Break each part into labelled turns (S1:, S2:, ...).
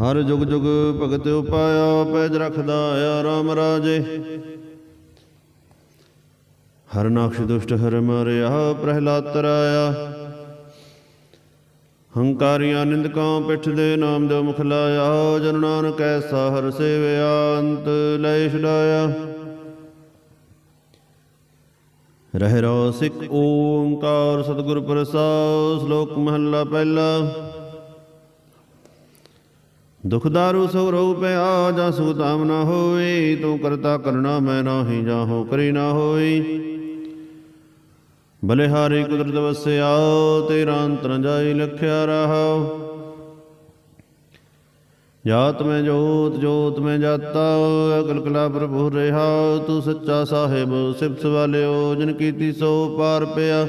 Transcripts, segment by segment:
S1: ਹਰ ਜੁਗ ਜੁਗ ਭਗਤ ਉਪਾਇਆ ਪੈਜ ਰਖਦਾ ਆ ਰਾਮ ਰਾਜੇ ਹਰ ਨਾਖਸ਼ ਦੁਸ਼ਟ ਹਰ ਮਰਿਆ ਪ੍ਰਹਿਲਾਦ ਤਰਾਇਆ ਹੰਕਾਰੀਆਂ ਨਿੰਦਕਾਂ ਪਿੱਠ ਦੇ ਨਾਮ ਦੇ ਮੁਖ ਲਾਇਆ ਜਨ ਨਾਨਕ ਐਸਾ ਹਰ ਸੇਵਿਆ ਅੰਤ ਲੈ ਛਡਾਇਆ ਰਹਿ ਰੋ ਸਿਕ ਓੰਕਾਰ ਸਤਿਗੁਰ ਪ੍ਰਸਾਦ ਸ਼ਲੋਕ ਮਹੱਲਾ ਪਹਿਲਾ ਦੁਖਦਾਰੂ ਸੋ ਰਉ ਪਿਆ ਜਸੂ ਨਾ ਹੋਈ ਤੂੰ ਕਰਤਾ ਕਰਣਾ ਮੈਂ ਨਾਹੀ ਜਾਹੋ ਕਰੀ ਨਾ ਹੋਈ ਬਲਿਹਾਰੀ ਕੁਦਰਤ ਵਸਿਆ ਤੇਰਾ ਅੰਤਰ ਜਾਈ ਲਖਿਆ ਰਹਾ ਜਾਤ ਮੈਂ ਜੋਤ ਜੋਤ ਮੈਂ ਜਾਤਾ ਅਕਲ ਕਲਾ ਪ੍ਰਭੂ ਰਹਾ ਤੂੰ ਸੱਚਾ ਸਾਹਿਬ ਸਿਫਤ ਵਾਲਿਓ ਜਿਨ ਕੀਤੀ ਸੋ ਪਾਰ ਪਿਆ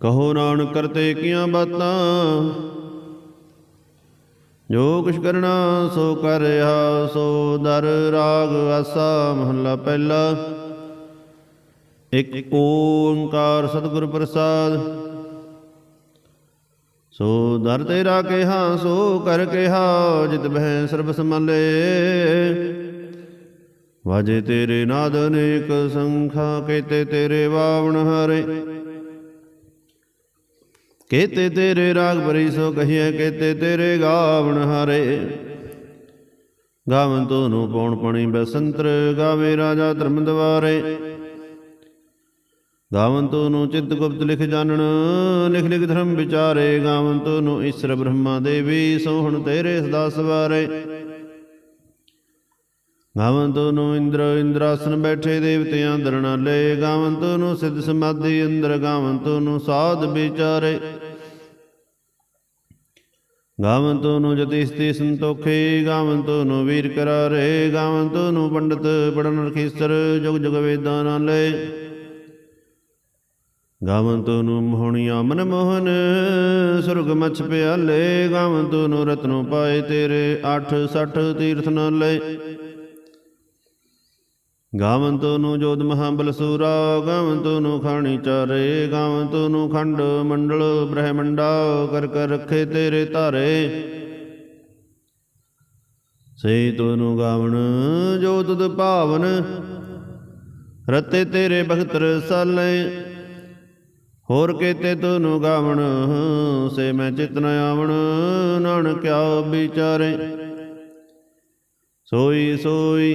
S1: ਕਹੋ ਨਾਨਕ ਕਰਤੇ ਕੀਆਂ ਬਾਤਾਂ ਜੋ ਕੁਛ ਕਰਨਾ ਸੋ ਕਰਿਆ ਸੋ ਦਰ ਰਾਗ ਆਸਾ ਮਹਲਾ ਪਹਿਲਾ ਇੱਕ ਓੰਕਾਰ ਸਤਿਗੁਰ ਪ੍ਰਸਾਦ ਸੋ ਦਰ ਤੇਰਾ ਕਿਹਾ ਸੋ ਕਰ ਕਿਹਾ ਜਿਤ ਬਹਿ ਸਰਬ ਸਮਲੇ ਵਾਜੇ ਤੇਰੇ ਨਾਦ ਅਨੇਕ ਸੰਖਾ ਕੇਤੇ ਤੇਰੇ ਵਾਵਣ ਹਰੇ ਕੇਤੇ ਤੇਰੇ ਰਾਗ ਭਰੀ ਸੋ ਕਹੀਏ ਕੇਤੇ ਤੇਰੇ ਗਾਵਣ ਹਰੇ ਗਾਵਨ ਤੋ ਨੂੰ ਪਉਣ ਪਣੀ ਬਸੰਤਰ ਗਾਵੇ ਰਾਜਾ ਧਰਮ ਦਵਾਰੇ ਗਾਵਨ ਤੋ ਨੂੰ ਚਿੱਤ ਗੁਪਤ ਲਿਖ ਜਾਣਨ ਲਿਖ ਲਿਖ ਧਰਮ ਵਿਚਾਰੇ ਗਾਵਨ ਤੋ ਨੂੰ ਈਸ਼ਰ ਬ੍ਰਹਮਾ ਦੇਵੀ ਸੋਹਣ ਤੇਰੇ ਸਦਾ ਸਵਾਰੇ ਗਾਵੰਤੋ ਨੂੰ ਇੰਦਰ ਇੰਦਰਾਸਨ ਬੈਠੇ ਦੇਵਤਿਆਂ ਲੈ ਗਾਵੰਤੋ ਨੂੰ ਸਿੱਧ ਸਮਾਧੀ ਅੰਦਰ ਗਾਵੰਤੋ ਨੂੰ ਸਾਧ ਵਿਚਾਰੇ ਗਾਵੰਤੋ ਨੂੰ ਜਤੀ ਸਤੀ ਸੰਤੋਖੇ ਗਾਵੰਤੋ ਨੂੰ ਵੀਰ ਕਰਾਰੇ ਗਾਵੰਤੋ ਨੂੰ ਪੰਡਤ ਪੜਨ ਰਖੀਸਰ ਜੁਗ ਜੁਗ ਵੇਦਾਂ ਨਾਲੇ ਗਾਵੰਤੋ ਨੂੰ ਮੋਹਣੀਆਂ ਮਨ ਮੋਹਨ ਸੁਰਗ ਮਛ ਪਿਆਲੇ ਗਾਵੰਤੋ ਨੂੰ ਰਤਨੋ ਪਾਏ ਤੇਰੇ 8 60 ਤੀਰਥ ਨਾਲੇ ਗਾਵਨ ਨੂੰ ਜੋਦ ਮਹਾਬਲ ਸੂਰਾ ਗਾਵਨ ਨੂੰ ਖਾਣੀ ਚਾਰੇ ਗਾਵਨ ਨੂੰ ਖੰਡ ਮੰਡਲ ਬ੍ਰਹਮੰਡਾ ਕਰ ਕਰ ਰੱਖੇ ਤੇਰੇ ਧਾਰੇ ਸੇ ਨੂੰ ਗਾਵਨ ਜੋਤ ਤੁਧ ਭਾਵਨ ਰਤੇ ਤੇਰੇ ਭਗਤ ਰਸਾਲੇ ਹੋਰ ਤੋ ਨੂੰ ਗਾਵਣ ਸੇ ਮੈਂ ਚਿਤਨ ਆਵਣ ਨਾਨਕ ਆਓ ਵਿਚਾਰੇ ਸੋਈ ਸੋਈ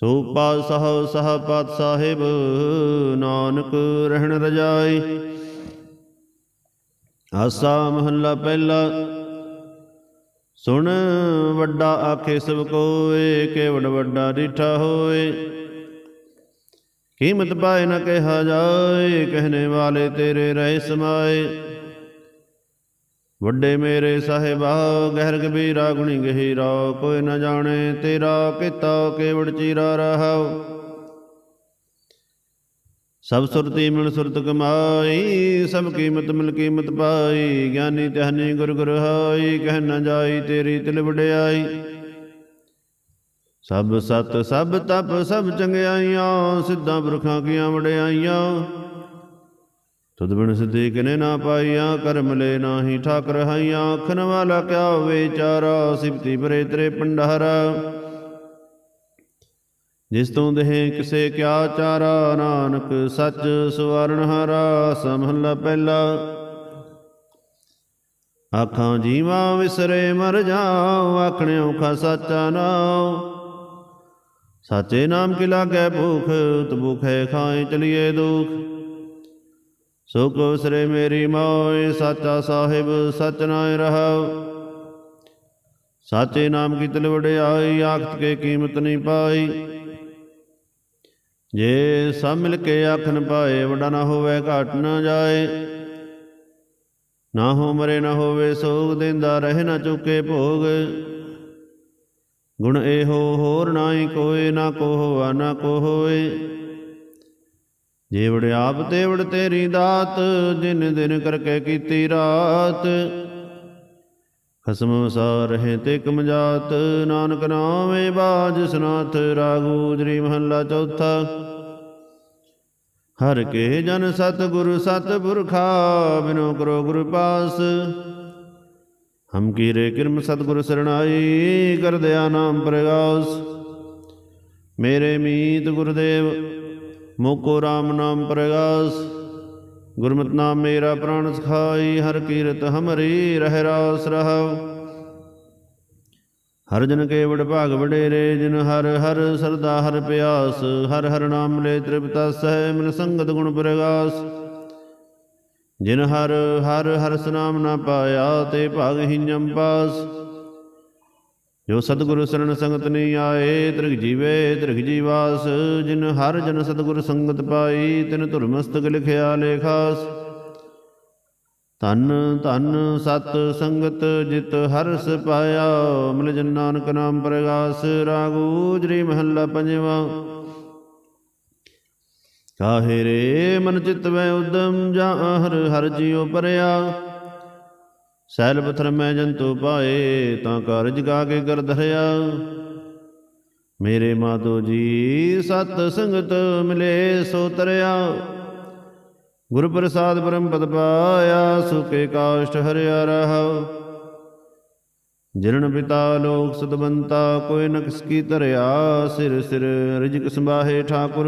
S1: ਸੋ ਸਹ ਪਾਤ ਸਾਹਿਬ ਨਾਨਕ ਰਹਿਣ ਰਜਾਈ ਆਸਾ ਮਹੱਲਾ ਪਹਿਲਾ ਸੁਣ ਵੱਡਾ ਆਖੇ ਸਭ ਕੋਏ ਕੇਵੜ ਵੱਡਾ ਰਿਠਾ ਹੋਏ ਕੀਮਤ ਪਾਏ ਨਾ ਕਿਹਾ ਜਾਏ ਕਹਿਨੇ ਵਾਲੇ ਤੇਰੇ ਰਹਿ ਸਮਾਏ ਵੱਡੇ ਮੇਰੇ ਸਾਹਿਬਾ ਗਹਿਰ ਗਬੀਰਾ ਗੁਣੀ ਗਹਿਰਾ ਕੋਈ ਨ ਜਾਣੇ ਤੇਰਾ ਕੀਤਾ ਕੇਵੜ ਚੀਰਾ ਰਹਾਉ ਸਭ ਸੁਰਤੀ ਮਿਲ ਸੁਰਤ ਕਮਾਈ ਸਭ ਕੀਮਤ ਮਿਲ ਕੀਮਤ ਪਾਈ ਗਿਆਨੀ ਤਹਨੀ ਗੁਰ ਗੁਰ ਹਾਈ ਕਹਿ ਨ ਜਾਈ ਤੇਰੀ ਤਿਲ ਵਡਿਆਈ ਸਭ ਸਤ ਸਭ ਤਪ ਸਭ ਚੰਗਿਆਈਆਂ ਸਿੱਧਾਂ ਬੁਰਖਾਂ ਕੀਆਂ ਵਡਿਆਈਆਂ ਤਦ ਬਿਨ ਸਿੱਧੇ ਕਿਨੇ ਨਾ ਪਾਈਆਂ ਕਰਮ ਲੈ ਨਾਹੀ ਠਾਕ ਰਹਾਈਆਂ ਅੱਖਨ ਵਾਲਾ ਕਿਆ ਵਿਚਾਰਾ ਸਿਫਤੀ ਬਰੇ ਤਰੇ ਪੰਡਹਰ ਜਿਸ ਤੋਂ ਦੇਹ ਕਿਸੇ ਕਿਆ ਚਾਰਾ ਨਾਨਕ ਸੱਚ ਸਵਰਨ ਹਰਾ ਸਮਹਲਾ ਪਹਿਲਾ ਆਖਾਂ ਜੀਵਾ ਵਿਸਰੇ ਮਰ ਜਾਉ ਆਖਣੇ ਔਖਾ ਸੱਚਾ ਨਾਉ ਸਾਚੇ ਨਾਮ ਕੀ ਲਾਗੈ ਭੁਖ ਤਬੂਖੇ ਖਾਏ ਚਲੀਏ ਦੁਖ ਸੁਖ ਸਰੇ ਮੇਰੀ ਮੋਇ ਸਾਚਾ ਸਾਹਿਬ ਸਚ ਨਾਇ ਰਹਾਉ ਸਾਚੇ ਨਾਮ ਕੀ ਤਲ ਵਡਿਆਈ ਆਖਤ ਕੇ ਕੀਮਤ ਨਹੀਂ ਪਾਈ ਜੇ ਸਭ ਮਿਲ ਕੇ ਆਖਣ ਪਾਏ ਵਡਾ ਨਾ ਹੋਵੇ ਘਟ ਨਾ ਜਾਏ ਨਾ ਹੋ ਮਰੇ ਨਾ ਹੋਵੇ ਸੋਗ ਦਿੰਦਾ ਰਹਿ ਨਾ ਚੁੱਕੇ ਭੋਗ ਗੁਣ ਇਹੋ ਹੋਰ ਨਾਹੀ ਕੋਏ ਨਾ ਕੋ ਹੋਵਾ ਨਾ ਕੋ ਹੋਏ ਜੇਵੜ ਆਪ ਤੇਵੜ ਤੇਰੀ ਦਾਤ ਜਿਨ ਦਿਨ ਕਰਕੇ ਕੀਤੀ ਰਾਤ ਖਸਮ ਵਸਾ ਰਹੇ ਤੇ ਜਾਤ ਨਾਨਕ ਨਾਮੇ ਬਾਜ ਰਾਗੂ ਜਰੀ ਮਹੱਲਾ ਚੌਥਾ ਹਰ ਕੇ ਜਨ ਸਤ ਗੁਰ ਸਤ ਪੁਰਖਾ ਬਿਨੋ ਕਰੋ ਗੁਰ ਪਾਸ ਹਮ ਕੀ ਰੇ ਕਿਰਮ ਸਤ ਗੁਰ ਸਰਣਾਈ ਕਰ ਦਿਆ ਨਾਮ ਪ੍ਰਗਾਸ ਮੇਰੇ ਮੀਤ ਗੁਰਦੇਵ ਮੋਕੋ RAM ਨਾਮ ਪ੍ਰਗਾਸ ਗੁਰਮਤਿ ਨਾਮ ਮੇਰਾ ਪ੍ਰਾਣ ਸਖਾਈ ਹਰ ਕੀਰਤ ਹਮਰੀ ਰਹਿ ਰਾਸ ਰਹਾਉ ਹਰ ਜਨ ਕੇ ਵਡ ਭਾਗ ਵਡੇਰੇ ਜਿਨ ਹਰ ਹਰ ਸਰਦਾ ਹਰ ਪਿਆਸ ਹਰ ਹਰ ਨਾਮ ਲੈ ਤ੍ਰਿਪਤਾ ਸਹਿ ਮਨ ਸੰਗਤ ਗੁਣ ਪ੍ਰਗਾਸ ਜਿਨ ਹਰ ਹਰ ਹਰ ਸਨਾਮ ਨਾ ਪਾਇਆ ਤੇ ਭਾਗ ਹੀ ਜੰਪਾਸ ਜੋ ਸਤਿਗੁਰ ਸਰਣ ਸੰਗਤ ਨਹੀਂ ਆਏ ਤ੍ਰਿਗ ਜੀਵੇ ਤ੍ਰਿਗ ਜੀਵਾਸ ਜਿਨ ਹਰ ਜਨ ਸਤਿਗੁਰ ਸੰਗਤ ਪਾਈ ਤਿਨ ਧਰਮਸਤਕ ਲਿਖਿਆ ਲੇਖਾਸ ਤਨ ਤਨ ਸਤ ਸੰਗਤ ਜਿਤ ਹਰਸ ਪਾਇਆ ਮਿਲ ਜਨ ਨਾਨਕ ਨਾਮ ਪ੍ਰਗਾਸ ਰਾਗੂ ਜਰੀ ਮਹੱਲਾ ਪੰਜਵਾ ਕਾਹੇ ਰੇ ਮਨ ਚਿਤ ਵੈ ਉਦਮ ਜਾ ਹਰ ਹਰ ਜਿਉ ਪਰਿਆ ਸੈਲ ਬਥਰ ਮੈਂ ਜੰਤੂ ਪਾਏ ਤਾਂ ਕਾਰਜ ਗਾ ਕੇ ਕਰ ਧਰਿਆ ਮੇਰੇ ਮਾਤੋ ਜੀ ਸਤ ਸੰਗਤ ਮਿਲੇ ਸੋ ਤਰਿਆ ਗੁਰ ਪ੍ਰਸਾਦ ਬ੍ਰਹਮ ਪਦ ਪਾਇਆ ਸੁਕੇ ਕਾਸ਼ਟ ਹਰਿਆ ਰਹਾ ਜਿਰਨ ਪਿਤਾ ਲੋਕ ਸਤਵੰਤਾ ਕੋਈ ਨਕਸ ਕੀ ਧਰਿਆ ਸਿਰ ਸਿਰ ਰਿਜਕ ਸੰਭਾਹੇ ਠਾਕੁਰ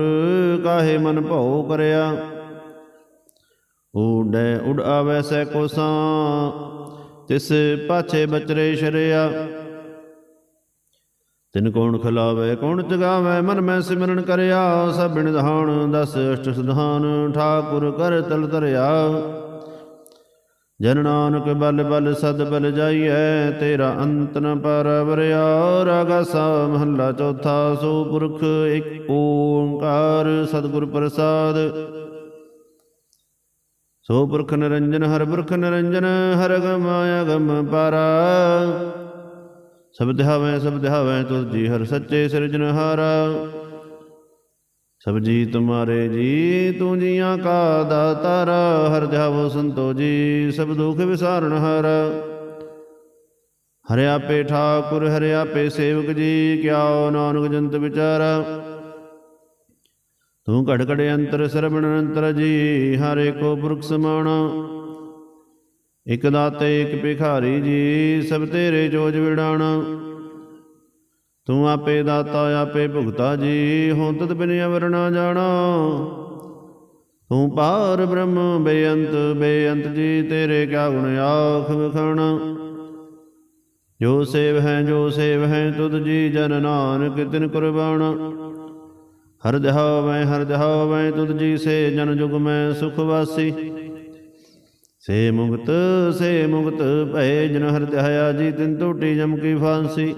S1: ਕਾਹੇ ਮਨ ਭਉ ਕਰਿਆ ਉਡੈ ਉਡ ਆਵੈ ਸੈ ਕੋਸਾਂ ਤਿਸ ਪਾਛੇ ਬਚਰੇ ਸ਼ਰਿਆ ਤਿਨ ਕੋਣ ਖਲਾਵੇ ਕੋਣ ਜਗਾਵੇ ਮਨ ਮੈਂ ਸਿਮਰਨ ਕਰਿਆ ਸਭ ਬਿਨ ਦਹਾਣ ਦਸ ਅਸ਼ਟ ਸਿਧਾਨ ਠਾਕੁਰ ਕਰ ਤਲ ਤਰਿਆ ਜਨ ਨਾਨਕ ਬਲ ਬਲ ਸਦ ਬਲ ਜਾਈਐ ਤੇਰਾ ਅੰਤ ਨ ਪਰਵਰਿਆ ਰਗਸਾ ਮਹੱਲਾ ਚੌਥਾ ਸੋ ਪੁਰਖ ਇੱਕ ਓੰਕਾਰ ਸਤਿਗੁਰ ਪ੍ਰਸਾਦ ਸੋ ਪੁਰਖ ਨਿਰੰਜਨ ਹਰ ਪੁਰਖ ਨਿਰੰਜਨ ਹਰ ਗਮ ਅਗਮ ਪਰਾ ਸਭ ਹਵੇ ਸਭ ਹਵੇ ਤੁਧ ਜੀ ਹਰ ਸੱਚੇ ਹਾਰਾ ਸਭ ਜੀ ਤੁਮਾਰੇ ਜੀ ਤੂੰ ਜੀਆਂ ਕਾ ਦਾਤਾਰ ਹਰ ਜਾਵੋ ਸੰਤੋ ਜੀ ਸਭ ਦੁਖ ਵਿਸਾਰਨ ਹਰ ਹਰਿ ਆਪੇ ਠਾਕੁਰ ਹਰਿ ਆਪੇ ਸੇਵਕ ਜੀ ਕਿਆਉ ਨਾਨਕ ਜੰਤ ਵਿਚਾਰਾ ਤੂੰ ਘੜ ਘੜ ਅੰਤਰ ਸਰਬਣ ਅੰਤਰ ਜੀ ਹਰੇ ਕੋ ਬੁਰਖ ਸਮਾਣਾ ਇਕ ਦਾਤੇ ਇਕ ਭਿਖਾਰੀ ਜੀ ਸਭ ਤੇਰੇ ਜੋਜ ਵਿੜਾਣਾ ਤੂੰ ਆਪੇ ਦਾਤਾ ਆਪੇ ਭੁਗਤਾ ਜੀ ਹੋਂ ਤਦ ਬਿਨ ਅਵਰ ਨਾ ਜਾਣਾ ਤੂੰ ਪਾਰ ਬ੍ਰਹਮ ਬੇਅੰਤ ਬੇਅੰਤ ਜੀ ਤੇਰੇ ਕਾ ਗੁਣ ਆਖ ਵਖਣ ਜੋ ਸੇਵ ਹੈ ਜੋ ਸੇਵ ਹੈ ਤੁਧ ਜੀ ਜਨ ਨਾਨਕ ਤਿਨ ਕੁਰਬਾਨ ਹਰ ਜਹਾਉ ਮੈਂ ਹਰ ਜਹਾਉ ਮੈਂ ਤੁਧ ਜੀ ਸੇ ਜਨ ਜੁਗ ਮੈਂ ਸੁਖ ਵਾਸੀ ਸੇ ਮੁਕਤ ਸੇ ਮੁਕਤ ਭਏ ਜਨ ਹਰ ਧਿਆਇਆ ਜੀ ਤਿਨ ਟੋਟੀ ਜਮ ਕੀ ਫਾਂਸੀ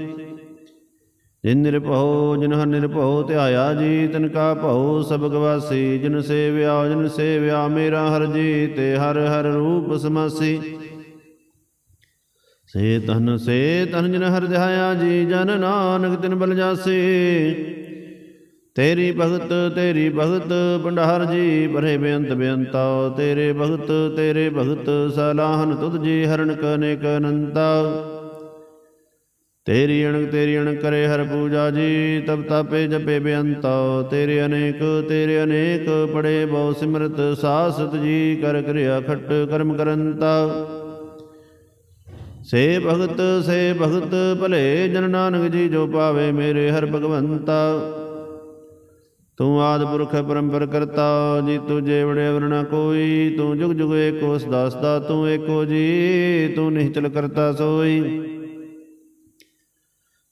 S1: ਜਿਨ ਨਿਰਭਉ ਜਿਨ ਹਰ ਨਿਰਭਉ ਧਿਆਇਆ ਜੀ ਤਿਨ ਕਾ ਭਉ ਸਭ ਗਵਾਸੀ ਜਿਨ ਸੇਵਿਆ ਜਿਨ ਸੇਵਿਆ ਮੇਰਾ ਹਰ ਜੀ ਤੇ ਹਰ ਹਰ ਰੂਪ ਸਮਾਸੀ ਸੇ ਤਨ ਸੇ ਤਨ ਜਿਨ ਹਰ ਧਿਆਇਆ ਜੀ ਜਨ ਨਾਨਕ ਤਿਨ ਬਲ ਜਾਸੀ ਤੇਰੀ ਭਗਤ ਤੇਰੀ ਭਗਤ ਭੰਡਾਰ ਜੀ ਬਰੇ ਬੇਅੰਤ ਬੇਅੰਤਾ ਤੇਰੇ ਭਗਤ ਤੇਰੇ ਭਗਤ ਸਲਾਹਨ ਤੁਧ ਜੀ ਹਰਨ ਅਨੇਕ ਅਨੰਤਾ ਤੇਰੀ ਅਣਕ ਤੇਰੀ ਅਣਕ ਕਰੇ ਹਰ ਪੂਜਾ ਜੀ ਤਬ ਤਾਪੇ ਜਪੇ ਬੇਅੰਤਾ ਤੇਰੇ ਅਨੇਕ ਤੇਰੇ ਅਨੇਕ ਪੜੇ ਬਹੁ ਸਿਮਰਤ ਸਾਸਤ ਜੀ ਕਰ ਕਰਿਆ ਖਟ ਕਰਮ ਕਰੰਤਾ ਸੇ ਭਗਤ ਸੇ ਭਗਤ ਭਲੇ ਜਨ ਨਾਨਕ ਜੀ ਜੋ ਪਾਵੇ ਮੇਰੇ ਹਰ ਭਗਵੰਤਾ ਤੂੰ ਆਦ ਪੁਰਖ ਪਰੰਪਰ ਕਰਤਾ ਜੀ ਤੂੰ ਜੇ ਵੜਿਆ ਵਰਣਾ ਕੋਈ ਤੂੰ ਜੁਗ ਜੁਗ ਏਕੋ ਸਦਾਸਦਾ ਤੂੰ ਏਕੋ ਜੀ ਤੂੰ ਨਿਹਚਲ ਕਰਤਾ ਸੋਈ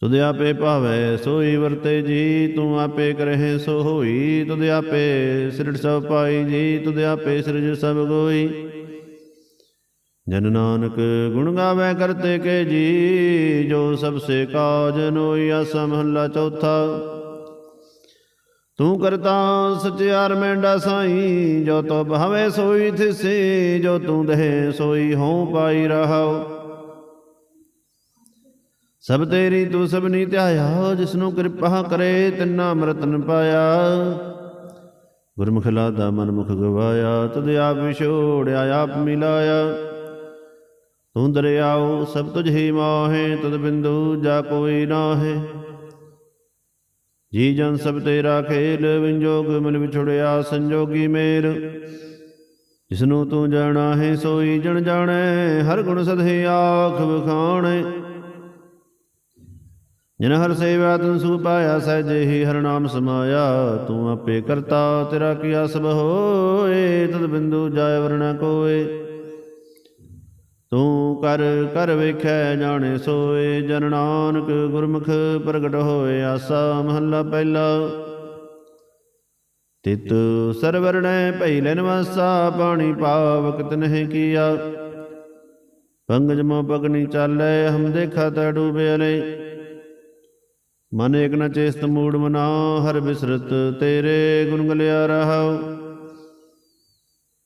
S1: ਤੁਧ ਆਪੇ ਭਾਵੇ ਸੋਈ ਵਰਤੇ ਜੀ ਤੂੰ ਆਪੇ ਕਰਹਿ ਸੋ ਹੋਈ ਤੁਧ ਆਪੇ ਸਿਰੜ ਸਭ ਪਾਈ ਜੀ ਤੁਧ ਆਪੇ ਸਿਰਜ ਸਭ ਗੋਈ ਜਨ ਨਾਨਕ ਗੁਣ ਗਾਵੇ ਕਰਤੇ ਕੇ ਜੀ ਜੋ ਸਭ ਸੇ ਕਾਜ ਨੋਈ ਅਸਮਹਲਾ ਚੌਥਾ ਤੂੰ ਕਰਤਾ ਸਚਿਆਰ ਮੈਂਡਾ ਸਾਈ ਜੋ ਤੋ ਭਾਵੇ ਸੋਈ ਥਿਸੇ ਜੋ ਤੂੰ ਦੇ ਸੋਈ ਹਉ ਪਾਈ ਰਹਾਉ ਸਭ ਤੇਰੀ ਤੂੰ ਸਭਨੀ ਧਿਆਇਆ ਜਿਸਨੂੰ ਕਿਰਪਾ ਕਰੇ ਤਿੰਨਾ ਮਰਤਨ ਪਾਇਆ ਗੁਰਮੁਖ ਲਾਦਾ ਮਨਮੁਖ ਗਵਾਇਆ ਤਦ ਆਪ ਵਿਛੋੜਿਆ ਆਪ ਮਿਲਾਇਆ ਤੂੰ ਦਰਿਆਉ ਸਭ ਤੁਝ ਹੀ ਮਾਹੇ ਤਦ ਬਿੰਦੂ ਜਾ ਕੋਈ ਨਾ ਹੈ ਜੀ ਜਨ ਸਭ ਤੇਰਾ ਖੇਲ ਵਿੰਜੋਗ ਮਨ ਵਿਛੜਿਆ ਸੰਜੋਗੀ ਮੇਰ ਜਿਸ ਨੂੰ ਤੂੰ ਜਾਣਾ ਹੈ ਸੋਈ ਜਣ ਜਾਣੈ ਹਰ ਗੁਣ ਸਦਹਿ ਆਖ ਵਖਾਣੈ ਜਿਨ ਹਰ ਸੇਵਾ ਤਨ ਸੁ ਪਾਇਆ ਸਹਿਜੇ ਹੀ ਹਰ ਨਾਮ ਸਮਾਇਆ ਤੂੰ ਆਪੇ ਕਰਤਾ ਤੇਰਾ ਕੀ ਅਸਬ ਹੋਏ ਤਦ ਬਿੰਦੂ ਜਾਇ ਵਰਣਾ ਕੋਏ ਤੂੰ ਕਰ ਕਰ ਵੇਖੈ ਜਾਣੇ ਸੋਏ ਜਨ ਨਾਨਕ ਗੁਰਮੁਖ ਪ੍ਰਗਟ ਹੋਏ ਆਸਾ ਮਹੱਲਾ ਪਹਿਲਾ ਤਿਤ ਸਰਵਰਣੈ ਭਈ ਲੈਨ ਵਸਾ ਪਾਣੀ ਪਾਵਕ ਤਨਹਿ ਕੀਆ ਪੰਗਜ ਮੋ ਪਗਨੀ ਚਾਲੈ ਹਮ ਦੇਖਾ ਤੈ ਡੂਬੇ ਅਲੇ ਮਨ ਇਕ ਨ ਚੇਸਤ ਮੂੜ ਮਨਾ ਹਰ ਬਿਸਰਤ ਤੇਰੇ ਗੁਣ ਗਲਿਆ ਰਹਾਉ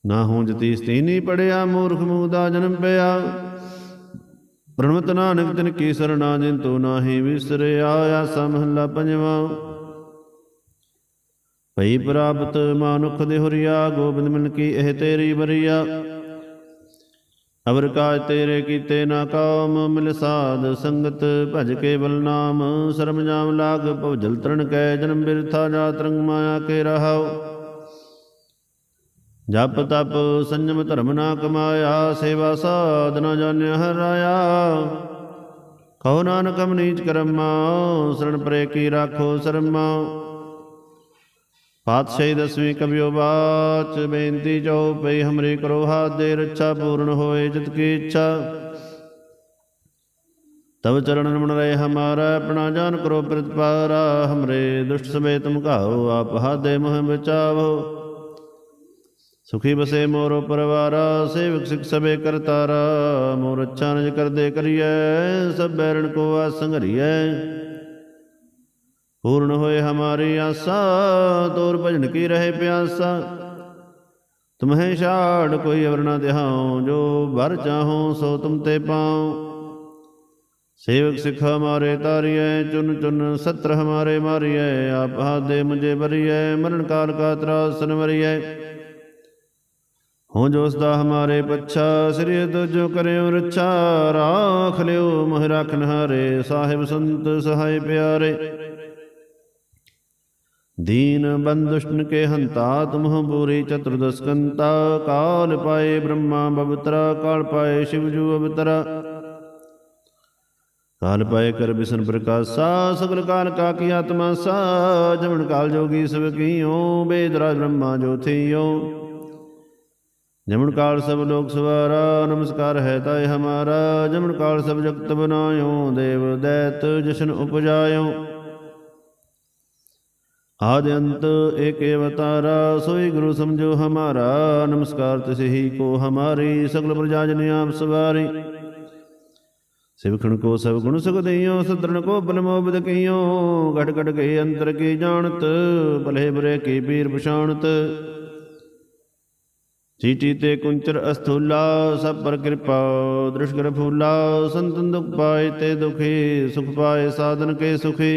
S1: ਨਾ ਹੋਂਜ ਜਤੀ ਤੀਨੀ ਪੜਿਆ ਮੂਰਖ ਮੂਹ ਦਾ ਜਨਮ ਪਿਆ ਪ੍ਰਣਵਤ ਨਾਨਕ ਤਿਨ ਕੀ ਸਰਣਾ ਜਿਨ ਤੋ ਨਾਹੀ ਵਿਸਰਿਆ ਆ ਸਮਹਲਾ ਪੰਜਵਾ ਭਈ ਪ੍ਰਾਪਤ ਮਾਨੁਖ ਦੇ ਹੁਰੀਆ ਗੋਬਿੰਦ ਮਿਲ ਕੀ ਇਹ ਤੇਰੀ ਬਰੀਆ ਅਵਰ ਕਾਜ ਤੇਰੇ ਕੀਤੇ ਨਾ ਕਾਮ ਮਿਲ ਸਾਧ ਸੰਗਤ ਭਜ ਕੇ ਬਲ ਨਾਮ ਸਰਮ ਜਾਮ ਲਾਗ ਭਵ ਜਲ ਤਰਨ ਕੈ ਜਨਮ ਬਿਰਥਾ ਜਾ ਤਰੰਗ ਮਾਇਆ ਕੇ ਰਹਾਓ ਜਪ ਤਪ ਸੰਜਮ ਧਰਮ ਨਾ ਕਮਾਇਆ ਸੇਵਾ ਸਾਧ ਨਾ ਜਾਣਿਆ ਹਰਾਇਆ ਕਹੋ ਨਾਨਕ ਨੀਚ ਕਰਮਾ ਸਰਣ ਪਰੇ ਕੀ ਰਾਖੋ ਸਰਮਾ ਪਾਤਸ਼ਾਹੀ ਦਸਵੀਂ ਕਬਿਓ ਬਾਚ ਬੇਨਤੀ ਜੋ ਪਈ ਹਮਰੇ ਕਰੋ ਹਾਥ ਦੇ ਰੱਛਾ ਪੂਰਨ ਹੋਏ ਜਿਤ ਕੀ ਇੱਛਾ ਤਬ ਚਰਨ ਰਮਣ ਰਹਿ ਹਮਾਰਾ ਆਪਣਾ ਜਾਨ ਕਰੋ ਪ੍ਰਤਪਾਰਾ ਹਮਰੇ ਦੁਸ਼ਟ ਸਮੇਤ ਮੁਕਾਓ ਆਪ ਹਾਦੇ ਮੋਹ ਬਚਾਓ ਸੁਖੀ ਬਸੇ ਮੋਰ ਪਰਵਾਰ ਸੇਵਕ ਸਿਖ ਸਭੇ ਕਰਤਾਰ ਮੋਰ ਅੱਛਾ ਨਜ ਕਰਦੇ ਕਰੀਐ ਸਭ ਬੈਰਣ ਕੋ ਆ ਸੰਘਰੀਐ ਪੂਰਨ ਹੋਏ ਹਮਾਰੀ ਆਸਾ ਤੋਰ ਭਜਨ ਕੀ ਰਹੇ ਪਿਆਸਾ ਤੁਮਹੇ ਛਾੜ ਕੋਈ ਅਵਰ ਨਾ ਦਿਹਾਉ ਜੋ ਵਰ ਚਾਹੋ ਸੋ ਤੁਮ ਤੇ ਪਾਉ ਸੇਵਕ ਸਿਖ ਹਮਾਰੇ ਤਾਰੀਐ ਚੁਨ ਚੁਨ ਸਤਰ ਹਮਾਰੇ ਮਾਰੀਐ ਆਪਾ ਦੇ ਮੁਝੇ ਬਰੀਐ ਮਰਨ ਕਾਲ ਕਾ ਤਰਾਸਨ ਨਵਰੀਐ ਹੋ ਜੋਸ ਦਾ ਹਮਾਰੇ ਪੱਛਾ ਸ੍ਰੀ ਦੁਜੋ ਕਰਿਓ ਰਛਾ ਰਾਖ ਲਿਓ ਮਹ ਰਖਨ ਹਾਰੇ ਸਾਹਿਬ ਸੰਤ ਸਹਾਈ ਪਿਆਰੇ ਦੀਨ ਬੰਦੁਸ਼ਣ ਕੇ ਹੰਤਾ ਤੁਮਹ ਬੂਰੀ ਚਤੁਰਦਸ ਕੰਤਾ ਕਾਲ ਪਾਏ ਬ੍ਰਹਮਾ ਬਵਤਰਾ ਕਾਲ ਪਾਏ ਸ਼ਿਵ ਜੂ ਅਵਤਰਾ ਕਾਲ ਪਾਏ ਕਰ ਬਿਸਨ ਪ੍ਰਕਾਸ਼ਾ ਸਗਲ ਕਾਲ ਕਾ ਕੀ ਆਤਮਾ ਸਾ ਜਮਨ ਕਾਲ ਜੋਗੀ ਸਭ ਕੀਓ ਬੇਦਰਾ ਬ੍ਰਹਮਾ ਜੋ ਥੀਓ ਜਮਨ ਕਾਲ ਸਭ ਲੋਕ ਸਵਾਰਾ ਨਮਸਕਾਰ ਹੈ ਤਾਏ ਹਮਾਰਾ ਜਮਨ ਕਾਲ ਸਭ ਜਗਤ ਬਨਾਇਓ ਦੇਵ ਦੈਤ ਜਸ਼ਨ ਉਪਜਾਇਓ ਆਦ ਅੰਤ ਏਕ ਅਵਤਾਰਾ ਸੋਈ ਗੁਰੂ ਸਮਝੋ ਹਮਾਰਾ ਨਮਸਕਾਰ ਤਿਸਹੀ ਕੋ ਹਮਾਰੀ ਸਗਲ ਪ੍ਰਜਾ ਜਨ ਆਪ ਸਵਾਰੀ ਸਿਵਖਣ ਕੋ ਸਭ ਗੁਣ ਸੁਖ ਸੁਖਦਈਓ ਸਦਰਣ ਕੋ ਬਲਮੋ ਬਦ ਕਈਓ ਘਟ ਘਟ ਕੇ ਅੰਤਰ ਕੀ ਜਾਣਤ ਭਲੇ ਬਰੇ ਕੀ ਪੀਰ ਪਛਾਣਤ ਸੀਟੀ ਤੇ ਕੁੰਚਰ ਅਸਥੂਲਾ ਸਭ ਪਰ ਕਿਰਪਾ ਦ੍ਰਿਸ਼ ਕਰ ਫੂਲਾ ਸੰਤਨ ਦੁਖ ਪਾਏ ਤੇ ਦੁਖੀ ਸੁਖ ਪਾਏ ਸਾਧਨ ਕੇ ਸੁਖੀ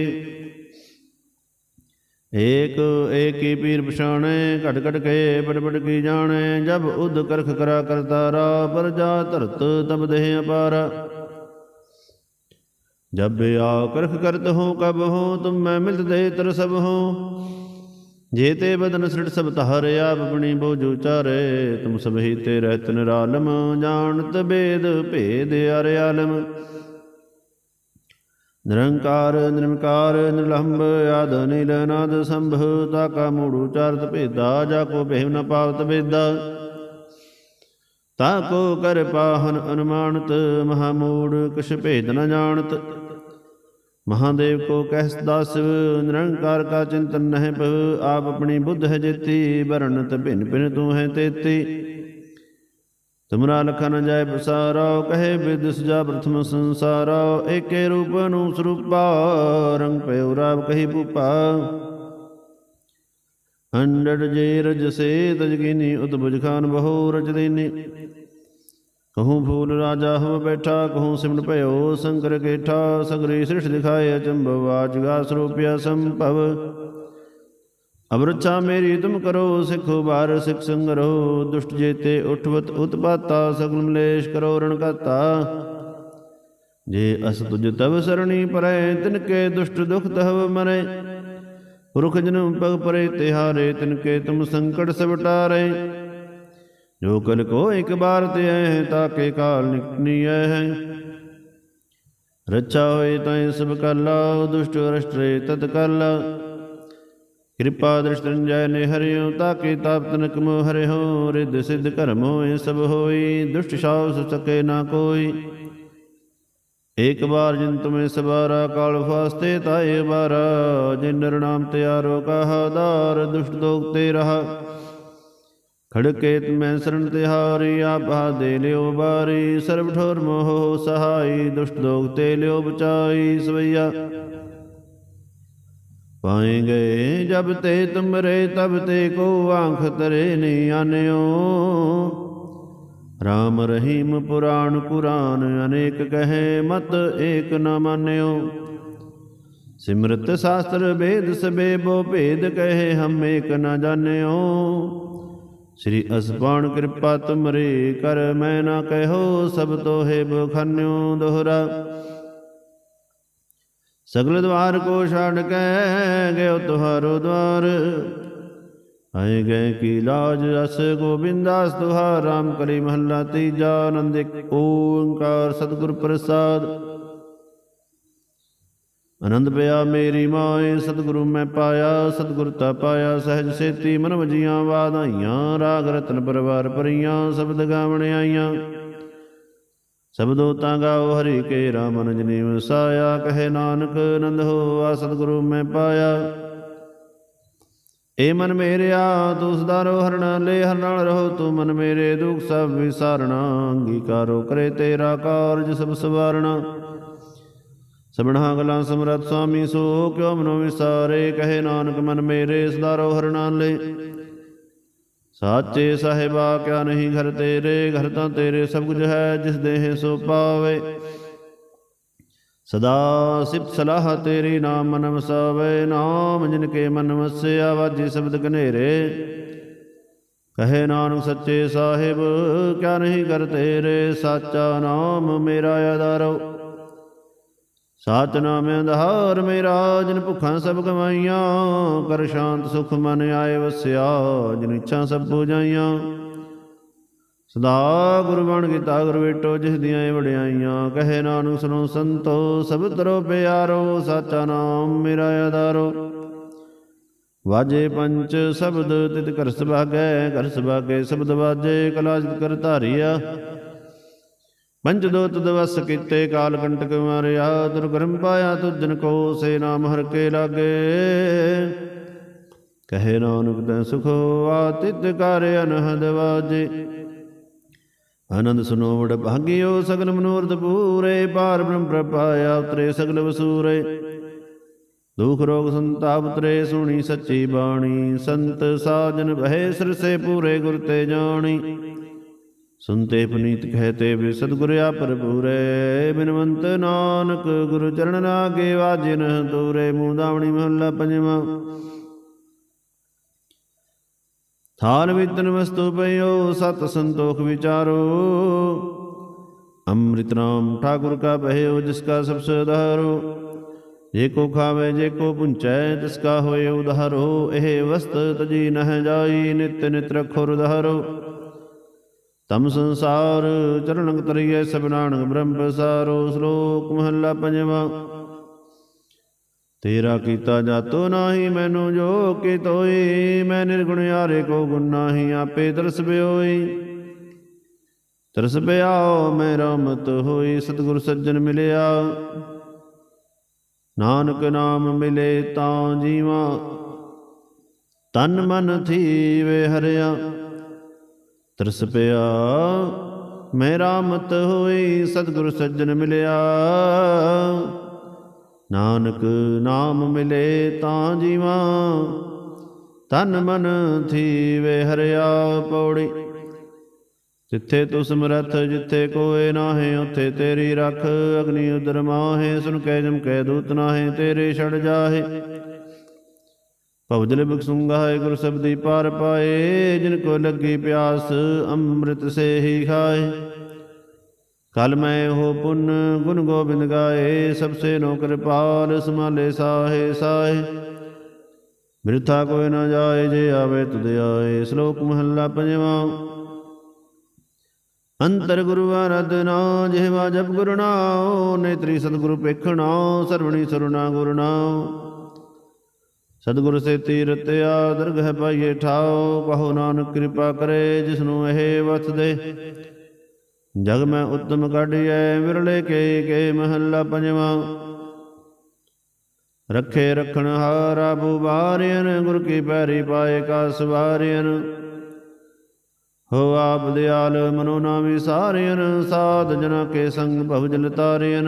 S1: ਏਕ ਏਕੀ ਪੀਰ ਪਛਾਣੇ ਘਟ ਘਟ ਕੇ ਬੜ ਬੜ ਕੀ ਜਾਣੇ ਜਬ ਉਦ ਕਰਖ ਕਰਾ ਕਰਤਾ ਰਾ ਪਰ ਜਾ ਧਰਤ ਤਬ ਦੇਹ ਅਪਾਰ ਜਬ ਆ ਕਰਖ ਕਰਤ ਹੋ ਕਬ ਹੋ ਤੁਮ ਮੈਂ ਮਿਲਤ ਦੇ ਤਰ ਸਭ ਹੋ ਜੇ ਤੇ ਬਦਨ ਸਿਰਟ ਸਭ ਤਹਰ ਆਪ ਬਣੀ ਬੋ ਚਾਰੇ ਤੁਮ ਸਭੀ ਤੇ ਰਹਿਤ ਨਿਰਾਲਮ ਜਾਣਤ ਬੇਦ ਭੇਦ ਅਰ ਆਲਮ ਨਿਰੰਕਾਰ ਨਿਰਮਕਾਰ ਨਿਰਲੰਭ ਆਦ ਨੀਲ ਨਾਦ ਸੰਭ ਤਾ ਕਾ ਮੂੜ ਉਚਾਰਤ ਭੇਦਾ ਜਾ ਕੋ ਬਹਿਵ ਨ ਪਾਵਤ ਬੇਦਾ ਤਾ ਕੋ ਕਰ ਪਾਹਨ ਅਨੁਮਾਨਤ ਮਹਾਮੂੜ ਕਿਛ ਭੇਦ ਨ ਜਾਣਤ ਮਹਾਦੇਵ ਕੋ ਕਹਿਸ ਦਸ ਨਿਰੰਕਾਰ ਕਾ ਚਿੰਤਨ ਨਹਿ ਪਵ ਆਪ ਆਪਣੀ ਬੁੱਧ ਹੈ ਜੇਤੀ ਵਰਣਤ ਭਿਨ ਭਿਨ ਤੂੰ ਹੈ ਤੇਤੀ ਤੁਮਰਾ ਲਖਾ ਨ ਜਾਏ ਬਸਾਰਾ ਕਹੇ ਬਿਦ ਸੁਜਾ ਪ੍ਰਥਮ ਸੰਸਾਰਾ ਏਕੇ ਰੂਪ ਨੂੰ ਸਰੂਪਾ ਰੰਗ ਪਇਉ ਰਾਵ ਕਹੀ ਭੂਪਾ ਹੰਡੜ ਜੇ ਰਜ ਸੇ ਤਜਗਿਨੀ ਉਦਬੁਜ ਖਾਨ ਬਹੁ ਰਜ ਦੇਨੀ ਕਹੂੰ ਫੂਲ ਰਾਜਾ ਹੋ ਬੈਠਾ ਕਹੂੰ ਸਿਮਨ ਭਇਓ ਸੰਕਰ ਕੇਠਾ ਸਗਰੇ ਸ੍ਰਿਸ਼ਟ ਦਿਖਾਏ ਅਚੰਭਵ ਵਾਜਗਾ ਸਰੂਪਿਆ ਸੰਭਵ ਅਵਰਛਾ ਮੇਰੀ ਤੁਮ ਕਰੋ ਸਿਖੋ ਬਾਰ ਸਿਖ ਸੰਗ ਰਹੋ ਦੁਸ਼ਟ ਜੇਤੇ ਉਠਵਤ ਉਤਪਾਤਾ ਸਗਲ ਮਲੇਸ਼ ਕਰੋ ਰਣ ਰਣਗਾਤਾ ਜੇ ਅਸ ਤੁਜ ਤਵ ਸਰਣੀ ਪਰੈ ਤਿਨ ਕੇ ਦੁਸ਼ਟ ਦੁਖ ਤਹਵ ਮਰੈ ਰੁਖ ਜਨਮ ਪਗ ਪਰੈ ਤਿਹਾਰੇ ਤਿਨ ਕੇ ਤੁਮ ਸੰਕਟ ਸਵਟਾਰੇ ਜੋ ਕਲ ਕੋ ਇੱਕ ਬਾਰ ਤੇ ਹੈ ਤਾਕੇ ਕਾਲ ਨਿਕਨੀ ਹੈ ਰਚਾ ਹੋਏ ਤੈ ਸਭ ਕਲਾ ਦੁਸ਼ਟ ਰਸ਼ਟਰੇ ਤਤ ਕਲ ਕਿਰਪਾ ਦ੍ਰਿਸ਼ਟਨ ਜੈ ਨੇ ਹਰਿਉ ਤਾਕੇ ਤਾਪ ਤਨਕ ਮੋ ਹਰਿਉ ਰਿਦ ਸਿਧ ਕਰਮ ਹੋਏ ਸਭ ਹੋਈ ਦੁਸ਼ਟ ਸਾਉ ਸਕੇ ਨਾ ਕੋਈ ਏਕ ਬਾਰ ਜਿਨ ਤੁਮੇ ਸਬਾਰਾ ਕਾਲ ਫਾਸਤੇ ਤਾਏ ਬਾਰਾ ਜਿਨ ਨਰਨਾਮ ਤਿਆਰੋ ਕਹਾ ਦਾਰ ਦੁਸ਼ਟ ਦੋਖ ਤੇ ਰਹਾ ਖੜਕੇਤ ਮੈਂ ਸਰਣ ਤਿਹਾਰੀ ਆਪਾ ਦੇ ਲਿਓ ਬਾਰੀ ਸਰਬ ਠੋਰ ਮੋਹ ਸਹਾਈ ਦੁਸ਼ਟ ਲੋਗ ਤੇ ਲਿਓ ਬਚਾਈ ਸਵਈਆ ਪਾਏ ਗਏ ਜਬ ਤੇ ਤੁਮਰੇ ਤਬ ਤੇ ਕੋ ਆਂਖ ਤਰੇ ਨਹੀਂ ਆਨਿਓ ਰਾਮ ਰਹੀਮ ਪੁਰਾਣ ਕੁਰਾਨ ਅਨੇਕ ਕਹੇ ਮਤ ਏਕ ਨ ਮੰਨਿਓ ਸਿਮਰਤ ਸਾਸਤਰ ਵੇਦ ਸਬੇ ਬੋ ਭੇਦ ਕਹੇ ਹਮ ਏਕ ਨ ਜਾਣਿਓ ਸ੍ਰੀ ਅਸਬਾਨ ਕਿਰਪਾ ਤੁਮਰੇ ਕਰ ਮੈਂ ਨਾ ਕਹਿਓ ਸਭ ਤੋਹੇ ਬਖੰਨਿਓ ਦੋਹਰਾ ਸਗਲ ਦਵਾਰ ਕੋ ਛੱਡ ਕੇ ਗਇਓ ਤੁਹਾਰੋ ਦਵਾਰ ਆਏ ਗਏ ਕੀ ਲਾਜ ਰਸ ਗੋਬਿੰਦਾਸ ਤੁਹਾਰਾ ਰਾਮ ਕਲੀ ਮਹੱਲਾ ਤੀਜਾ ਆਨੰਦ ਓੰਕਾਰ ਸਤਿਗੁਰ ਪ੍ਰਸਾਦ ਅਨੰਦ ਪਿਆ ਮੇਰੀ ਮਾਏ ਸਤਿਗੁਰੂ ਮੈਂ ਪਾਇਆ ਸਤਿਗੁਰ ਤਾ ਪਾਇਆ ਸਹਿਜ ਸੇਤੀ ਮਨ ਵਜੀਆਂ ਵਾਧਾਈਆਂ ਰਾਗ ਰਤਨ ਪਰਵਾਰ ਪਰੀਆਂ ਸਬਦ ਗਾਵਣ ਆਈਆਂ ਸਬਦੋ ਤਾਂ ਗਾਓ ਹਰੀ ਕੇ ਰਾਮਨ ਜਨੀ ਵਸਾਇਆ ਕਹੇ ਨਾਨਕ ਆਨੰਦ ਹੋਆ ਸਤਿਗੁਰੂ ਮੈਂ ਪਾਇਆ ਏ ਮਨ ਮੇਰਿਆ ਤੂੰ ਸਦਾ ਰੋ ਹਰਣਾ ਲੈ ਨਾਲ ਰਹੋ ਤੂੰ ਮਨ ਮੇਰੇ ਦੁਖ ਸਭ ਵਿਸਾਰਣਾ ਅੰਗੀਕਾਰੋ ਕਰੇ ਤੇਰਾ ਕਾਰਜ ਸਭ ਸਵਾਰਣਾ ਸਭਨਾ ਗਲਾ ਸਮਰਤ ਸਾਮੀ ਸੋ ਕਿਉ ਮਨੋ ਵਿਸਾਰੇ ਕਹੇ ਨਾਨਕ ਮਨ ਮੇਰੇ ਸਦਾ ਰੋ ਨਾਮ ਲੈ ਸਾਚੇ ਸਹਿਬਾ ਕਿਆ ਨਹੀਂ ਘਰ ਤੇਰੇ ਘਰ ਤਾਂ ਤੇਰੇ ਸਭ ਕੁਝ ਹੈ ਜਿਸ ਦੇਹ ਸੋ ਪਾਵੇ ਸਦਾ ਸਿਫਤ ਸਲਾਹ ਤੇਰੀ ਨਾਮ ਮਨ ਵਸਾਵੇ ਨਾਮ ਜਿਨ ਕੇ ਮਨ ਵਸਿਆ ਵਾਜੀ ਸ਼ਬਦ ਘਨੇਰੇ ਕਹੇ ਨਾਨਕ ਸੱਚੇ ਸਾਹਿਬ ਕਿਆ ਨਹੀਂ ਕਰ ਤੇਰੇ ਸਾਚਾ ਨਾਮ ਮੇਰਾ ਆਧਾਰੋ ਸਤਨਾਮ ਅੰਧਾਰ ਮੇਰਾ ਜਿਨ ਭੁੱਖਾਂ ਸਭ ਗਵਾਈਆਂ ਕਰ ਸ਼ਾਂਤ ਸੁਖ ਮਨ ਆਏ ਵਸਿਆ ਜਿਨ ਇੱਛਾ ਸਭ ਪੂਜਾਈਆਂ ਸਦਾ ਗੁਰਬਾਣ ਕੀਤਾ ਗੁਰ ਵੇਟੋ ਜਿਸ ਦੀਆਂ ਇਹ ਵਡਿਆਈਆਂ ਕਹੇ ਨਾਨਕ ਸੁਨੋ ਸੰਤੋ ਸਭ ਤਰੋ ਪਿਆਰੋ ਸਾਚਾ ਨਾਮ ਮੇਰਾ ਆਧਾਰੋ ਵਾਜੇ ਪੰਚ ਸ਼ਬਦ ਤਿਤ ਕਰਸ ਸੁਭਾਗੈ ਕਰਸ ਸੁਭਾਗੇ ਸ਼ਬਦ ਵਾਜੇ ਕਲਾਜਿਤ ਕਰ ਧਾਰਿਆ ਪੰਜ ਦੋਤ ਦਵਸ ਕੀਤੇ ਕਾਲ ਕੰਟਕ ਮਾਰਿਆ ਦੁਰਗਰਮ ਪਾਇਆ ਤੁਜਨ ਕੋ ਸੇ ਨਾਮ ਹਰ ਕੇ ਲਾਗੇ ਕਹੇ ਨਾਨਕ ਤੈ ਸੁਖ ਆਤਿਤ ਕਰ ਅਨਹਦ ਵਾਜੇ ਆਨੰਦ ਸੁਨੋ ਵਡ ਭਾਗਿਓ ਸਗਲ ਮਨੋਰਥ ਪੂਰੇ ਪਾਰ ਬ੍ਰਹਮ ਪ੍ਰਪਾਇਆ ਉਤਰੇ ਸਗਲ ਵਸੂਰੇ ਦੁਖ ਰੋਗ ਸੰਤਾਪ ਤਰੇ ਸੁਣੀ ਸੱਚੀ ਬਾਣੀ ਸੰਤ ਸਾਜਨ ਬਹਿ ਸਿਰ ਸੇ ਪੂਰੇ ਗੁਰ ਤੇ ਜਾਣੀ ਸੁਨਤੇ ਪੁਨੀਤ ਕਹਤੇ ਬਿ ਸਤਿਗੁਰ ਆ ਪ੍ਰਭੂਰੇ ਬਿਨਵੰਤ ਨਾਨਕ ਗੁਰੂ ਚਰਨ ਲਾਗੇ ਵਾਜਿਨ ਦੂਰੇ ਮੂਦਾਵਣੀ ਮਹੱਲਾ ਪੰਜਵਾਂ ਥਾਲ ਵਿਤਨ ਵਸਤੂ ਪਇਓ ਸਤ ਸੰਤੋਖ ਵਿਚਾਰੋ ਅੰਮ੍ਰਿਤ ਨਾਮ ਠਾਕੁਰ ਕਾ ਬਹਿਓ ਜਿਸ ਕਾ ਸਭ ਸਦਾਰੋ ਜੇ ਕੋ ਖਾਵੇ ਜੇ ਕੋ ਪੁੰਚੈ ਤਿਸ ਕਾ ਹੋਏ ਉਧਾਰੋ ਇਹ ਵਸਤ ਤਜੀ ਨਹ ਜਾਈ ਨਿਤ ਨਿਤ ਰਖੋ ਉਧਾਰੋ ਤਮ ਸੰਸਾਰ ਅੰਗ ਤਰੀਏ ਸਬਨਾਨੰਗ ਬ੍ਰਹਮ ਪਸਾਰੋ ਸ਼ਲੋਕ ਮਹੱਲਾ ਪੰਜਵਾ ਤੇਰਾ ਕੀਤਾ ਜਾਤੋ ਨਾਹੀ ਮੈਨੂੰ ਜੋ ਕਿ ਤੋਈ ਮੈਂ ਨਿਰਗੁਣ ਯਾਰੇ ਕੋ ਗੁਣ ਨਾਹੀ ਆਪੇ ਦਰਸ ਬਿਓਈ ਦਰਸ ਬਿਆਓ ਮੈਂ ਰਮਤ ਹੋਈ ਸਤਿਗੁਰ ਸੱਜਣ ਮਿਲਿਆ ਨਾਨਕ ਨਾਮ ਮਿਲੇ ਤਾਂ ਜੀਵਾ ਤਨ ਮਨ ਥੀਵੇ ਹਰਿਆ ਤਰਸ ਪਿਆ ਮੈਂ ਰਾਮਤ ਹੋਈ ਸਤਿਗੁਰ ਸੱਜਣ ਮਿਲਿਆ ਨਾਨਕ ਨਾਮ ਮਿਲੇ ਤਾਂ ਜੀਵਾ ਤਨ ਮਨ ਥੀਵੇ ਹਰਿਆ ਪੌੜੀ ਜਿੱਥੇ ਤੂੰ ਸਮਰਥ ਜਿੱਥੇ ਕੋਏ ਨਾਹੇ ਉਥੇ ਤੇਰੀ ਰੱਖ ਅਗਨੀ ਉਦਰ ਮਾਹੇ ਸੁਨ ਕੈ ਜਮ ਕੈ ਦੂਤ ਨਾਹੇ ਤੇਰੇ ਛੜ ਜਾਹੇ ਭਵਜਲ ਬਖਸੂੰਗਾ ਹੈ ਗੁਰ ਸਬਦੀ ਪਾਰ ਪਾਏ ਜਿਨ ਕੋ ਲੱਗੀ ਪਿਆਸ ਅੰਮ੍ਰਿਤ ਸੇ ਹੀ ਖਾਏ ਕਲ ਮੈਂ ਹੋ ਪੁੰਨ ਗੁਣ ਗੋਬਿੰਦ ਗਾਏ ਸਭ ਸੇ ਨੋ ਕਿਰਪਾਲ ਸਮਾਲੇ ਸਾਹੇ ਸਾਹੇ ਮਿਰਥਾ ਕੋਈ ਨਾ ਜਾਏ ਜੇ ਆਵੇ ਤੁਧ ਆਏ ਸ਼ਲੋਕ ਮਹੱਲਾ ਪੰਜਵਾਂ ਅੰਤਰ ਗੁਰੂ ਆਰਾਧਨਾ ਜਿਹਾ ਜਪ ਗੁਰੂ ਨਾਉ ਨੇਤਰੀ ਸਤਿਗੁਰੂ ਪੇਖਣਾ ਸਰਵਣੀ ਸਰੁਣਾ ਗੁਰੂ ਨਾਉ ਸਤਿਗੁਰ ਸੇ ਤੀਰਤਿਆ ਦਰਗਹਿ ਪਾਈਏ ਠਾਉ ਕਹੋ ਨਾਨਕ ਕਿਰਪਾ ਕਰੇ ਜਿਸ ਨੂੰ ਇਹ ਵਸ ਦੇ ਜਗ ਮੈਂ ਉਤਮ ਕਾਢਿਐ ਵਿਰਲੇ ਕੇ ਕੇ ਮਹੱਲਾ ਪੰਜਵਾਂ ਰੱਖੇ ਰਖਣ ਹਾਰਾ ਬੁਬਾਰਿਨ ਗੁਰ ਕੀ ਪੈਰੀ ਪਾਏ ਕਾ ਸਵਾਰਿਨ ਹੋ ਆਪ ਦਿਆਲ ਮਨੋ ਨਾਮੀ ਸਾਰਿਨ ਸਾਧ ਜਨਾਂ ਕੇ ਸੰਗ ਭਵਜਲ ਤਾਰਿਨ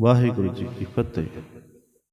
S1: ਵਾਹਿਗੁਰੂ ਜੀ ਕੀ ਫਤਿਹ